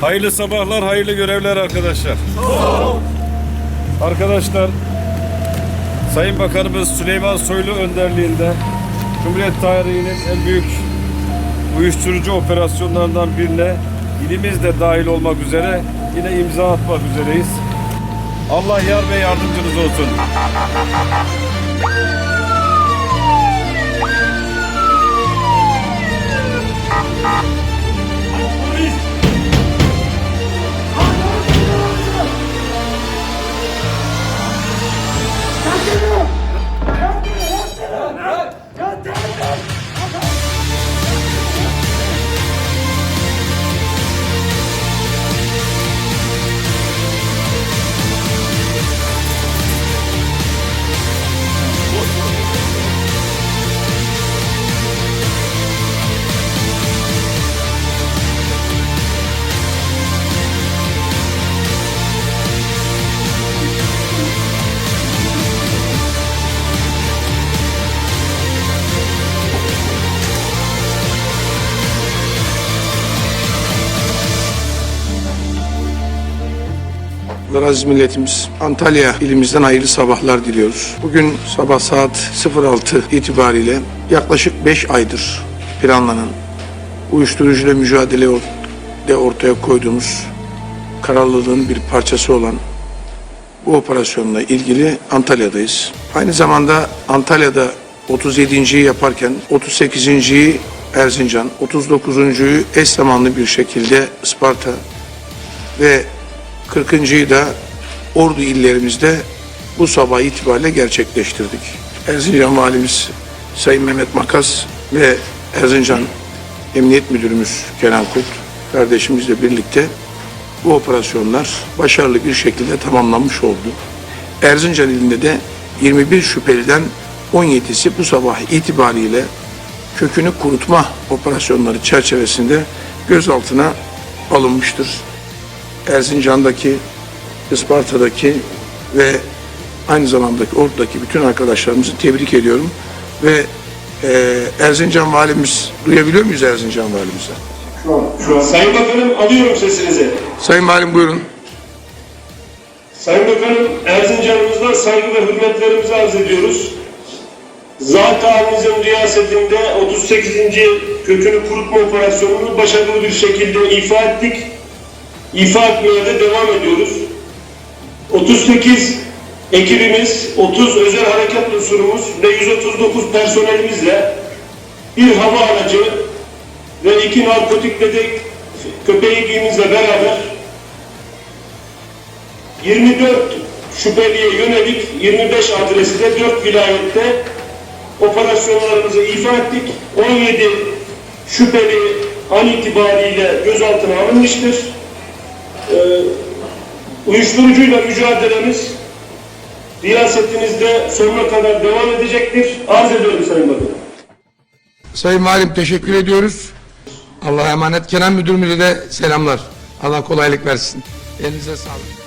Hayırlı sabahlar, hayırlı görevler arkadaşlar. Arkadaşlar, Sayın Bakanımız Süleyman Soylu önderliğinde Cumhuriyet tarihinin en büyük uyuşturucu operasyonlarından birine ilimiz de dahil olmak üzere yine imza atmak üzereyiz. Allah yar ve yardımcınız olsun. Allah aziz milletimiz Antalya ilimizden hayırlı sabahlar diliyoruz. Bugün sabah saat 06 itibariyle yaklaşık 5 aydır planlanan uyuşturucuyla mücadele de ortaya koyduğumuz kararlılığın bir parçası olan bu operasyonla ilgili Antalya'dayız. Aynı zamanda Antalya'da 37.yi yaparken 38.yi Erzincan, 39.yu eş zamanlı bir şekilde Isparta ve 40.yı da Ordu illerimizde bu sabah itibariyle gerçekleştirdik. Erzincan Valimiz Sayın Mehmet Makas ve Erzincan Emniyet Müdürümüz Kenan Kurt kardeşimizle birlikte bu operasyonlar başarılı bir şekilde tamamlanmış oldu. Erzincan ilinde de 21 şüpheliden 17'si bu sabah itibariyle kökünü kurutma operasyonları çerçevesinde gözaltına alınmıştır. Erzincan'daki, Isparta'daki ve aynı zamandaki Ordu'daki bütün arkadaşlarımızı tebrik ediyorum. Ve e, Erzincan valimiz, duyabiliyor muyuz Erzincan valimizi? Sayın Bakanım alıyorum sesinizi. Sayın valim buyurun. Sayın Bakanım Erzincan'ımızdan saygı ve hürmetlerimizi arz ediyoruz. Zat halimizin riyasetinde 38. kökünü kurutma operasyonunu başarılı bir şekilde ifa ettik. İfa etmeye de devam ediyoruz. 38 ekibimiz, 30 özel harekat unsurumuz ve 139 personelimizle bir hava aracı ve iki narkotik dedek köpeğimizle beraber 24 şüpheliye yönelik 25 adresinde 4 vilayette operasyonlarımızı ifa ettik. 17 şüpheli an itibariyle gözaltına alınmıştır. Ee, uyuşturucuyla mücadelemiz riyasetinizde sonuna kadar devam edecektir. Arz ediyorum Sayın Bakanım. Sayın valim teşekkür ediyoruz. Allah'a emanet. Kenan müdürümüze de selamlar. Allah kolaylık versin. Elinize sağlık.